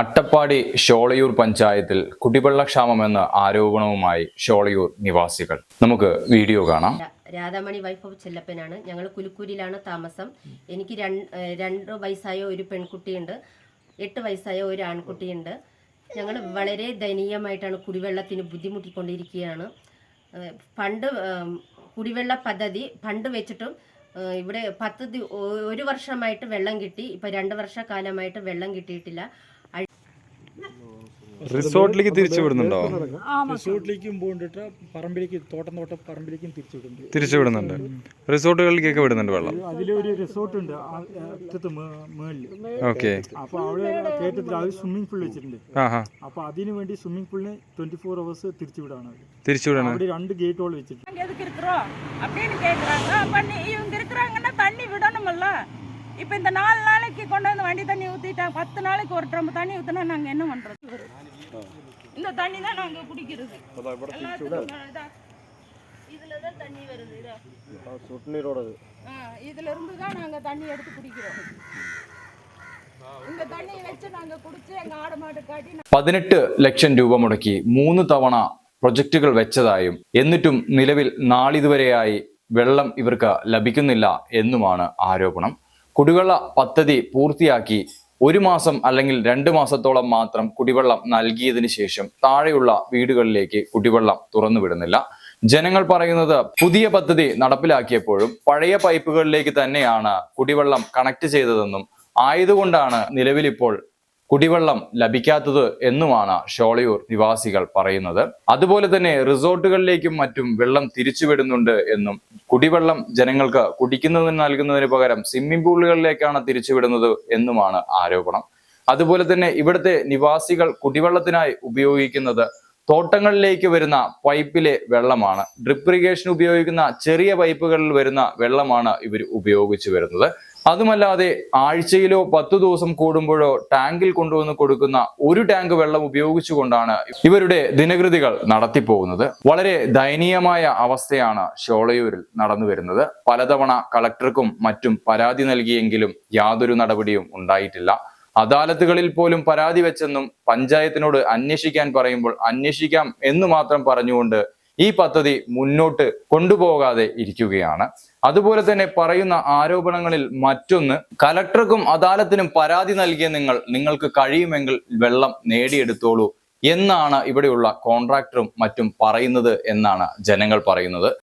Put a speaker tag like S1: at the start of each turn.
S1: അട്ടപ്പാടി ഷോളയൂർ പഞ്ചായത്തിൽ കുടിവെള്ളക്ഷാമമെന്ന ആരോപണവുമായി ഷോളയൂർ നിവാസികൾ. നമുക്ക് വീഡിയോ കാണാം.
S2: രാധാമണി വൈഫ് ഓഫ് ചെല്ലപ്പനാണ്. ഞങ്ങൾ കുലുക്കൂരിലാണ് താമസം. എനിക്ക് രണ്ട് വയസ്സായ ഒരു പെൺകുട്ടിയുണ്ട്. എട്ട് വയസ്സായ ഒരു ആൺകുട്ടിയുണ്ട്. ഞങ്ങൾ വളരെ ദയനീയമായിട്ടാണ് കുടിവെള്ളത്തിന് ബുദ്ധിമുട്ടിക്കൊണ്ടിരിക്കുകയാണ്. പണ്ട് കുടിവെള്ള പദ്ധതി പണ്ട് വെച്ചിട്ടും ഇവിടെ പത്ത് ഒരു വർഷമായിട്ട് വെള്ളം കിട്ടി. ഇപ്പം രണ്ട് വർഷക്കാലമായിട്ട് വെള്ളം കിട്ടിയിട്ടില്ല.
S3: റിസോർട്ടിലേക്ക് തിരിച്ചു വിടുന്നുണ്ടോ
S4: റിസോർട്ടിലേക്കും പോണ്ടിട്ട് പറമ്പിലേക്ക് തോട്ടം തോട്ടം പറമ്പിലേക്കും തിരിച്ചു വിടുന്നുണ്ട്
S3: തിരിച്ചു വിടുന്നുണ്ട് റിസോർട്ടുകളിലേക്കൊക്കെ വിടുന്നുണ്ട് വെള്ളം
S4: അതിലൊരു റിസോർട്ട് ഉണ്ട് ആ, ആ, അറ്റത്ത് മേ- മേളില്
S3: ഓക്കെ
S4: അപ്പൊ അവിടെ കേട്ടിട്ട് അത് സ്വിമ്മിംഗ് പൂൾ വെച്ചിട്ടുണ്ട്
S3: ആ ഹാ
S4: അപ്പൊ അതിന് വേണ്ടി സ്വിമ്മിംഗ് പൂളിന് ട്വന്റി ഫോർ അവേഴ്സ് തിരിച്ചു വിടാണ് അവര്.
S3: തിരിച്ചു വിടണം
S4: അവിടെ രണ്ട് ഗേറ്റുകൾ വെച്ചിട്ടുണ്ട്
S5: நாங்க எதுக்கு இருக்கிறோம் அப்படின்னு கேக்குறாங்க அப்ப நீ இவங்க இருக்கிறாங்கன்னா தண்ணி விடணும்ல இப்ப இந்த நாலு நாளைக்கு கொண்டு வந்து வண்டி தண்ணி ஊத்திட்டாங்க பத்து நாளைக்கு ஒரு ட்ரம் தண்ணி ஊத்துனா நாங்க என்ன பண்றது இந்த தண்ணி தான் நாங்க குடிக்கிறது எல்லாத்துக்கும் இதா. இதுலதான் தண்ணி வருது இதா. ஆ, இதுல இருந்து தான் நாங்க தண்ணி எடுத்து குடிக்கிறோம் இந்த தண்ணியை வச்சு நாங்க குடிச்சு எங்க ஆடு மாடு காட்டி
S1: പതിനെട്ട് ലക്ഷം രൂപ മുടക്കി മൂന്ന് തവണ പ്രൊജക്റ്റുകൾ വെച്ചതായും എന്നിട്ടും നിലവിൽ നാളിതുവരെയായി വെള്ളം ഇവർക്ക് ലഭിക്കുന്നില്ല എന്നുമാണ് ആരോപണം കുടിവെള്ള പദ്ധതി പൂർത്തിയാക്കി ഒരു മാസം അല്ലെങ്കിൽ രണ്ട് മാസത്തോളം മാത്രം കുടിവെള്ളം നൽകിയതിനു ശേഷം താഴെയുള്ള വീടുകളിലേക്ക് കുടിവെള്ളം തുറന്നു വിടുന്നില്ല. ജനങ്ങൾ പറയുന്നത് പുതിയ പദ്ധതി നടപ്പിലാക്കിയപ്പോഴും പഴയ പൈപ്പുകളിലേക്ക് തന്നെയാണ് കുടിവെള്ളം കണക്ട് ചെയ്തതെന്നും ആയതുകൊണ്ടാണ് നിലവിലിപ്പോൾ കുടിവെള്ളം ലഭിക്കാത്തത് എന്നുമാണ് ഷോളയൂർ നിവാസികൾ പറയുന്നത്. അതുപോലെ തന്നെ റിസോർട്ടുകളിലേക്കും മറ്റും വെള്ളം തിരിച്ചുവിടുന്നുണ്ട് എന്നും കുടിവെള്ളം ജനങ്ങൾക്ക് കുടിക്കുന്നതിന് നൽകുന്നതിന് പകരം സ്വിമ്മിംഗ് പൂളുകളിലേക്കാണ് തിരിച്ചുവിടുന്നത് എന്നുമാണ് ആരോപണം. അതുപോലെ തന്നെ ഇവിടുത്തെ നിവാസികൾ കുടിവെള്ളത്തിനായി ഉപയോഗിക്കുന്നത് തോട്ടങ്ങളിലേക്ക് വരുന്ന പൈപ്പിലെ വെള്ളമാണ്. ഡ്രിപ്പ് ഇറിഗേഷൻ ഉപയോഗിക്കുന്ന ചെറിയ പൈപ്പുകളിൽ വരുന്ന വെള്ളമാണ് ഇവർ ഉപയോഗിച്ചു വരുന്നത്. അതുമല്ലാതെ ആഴ്ചയിലോ പത്തു ദിവസം കൂടുമ്പോഴോ ടാങ്കിൽ കൊണ്ടുവന്ന് കൊടുക്കുന്ന ഒരു ടാങ്ക് വെള്ളം ഉപയോഗിച്ചുകൊണ്ടാണ് ഇവരുടെ ദിനകൃതികൾ നടത്തിപ്പോകുന്നത്. വളരെ ദയനീയമായ അവസ്ഥയാണ് ഷോളയൂരിൽ നടന്നു വരുന്നത്. പലതവണ കളക്ടർക്കും മറ്റും പരാതി നൽകിയെങ്കിലും യാതൊരു നടപടിയും ഉണ്ടായിട്ടില്ല. അദാലത്തുകളിൽ പോലും പരാതി വെച്ചെന്നും പഞ്ചായത്തിനോട് അന്വേഷിക്കാൻ പറയുമ്പോൾ അന്വേഷിക്കാം എന്ന് മാത്രം പറഞ്ഞുകൊണ്ട് ഈ പദ്ധതി മുന്നോട്ട് കൊണ്ടുപോകാതെ ഇരിക്കുകയാണ്. അതുപോലെ തന്നെ പറയുന്ന ആരോപണങ്ങളിൽ മറ്റൊന്ന് കലക്ടർക്കും അദാലത്തിനും പരാതി നൽകിയ നിങ്ങൾ നിങ്ങൾക്ക് കഴിയുമെങ്കിൽ വെള്ളം നേടിയെടുത്തോളൂ എന്നാണ് ഇവിടെയുള്ള കോൺട്രാക്ടറും മറ്റും പറയുന്നത് എന്നാണ് ജനങ്ങൾ പറയുന്നത്.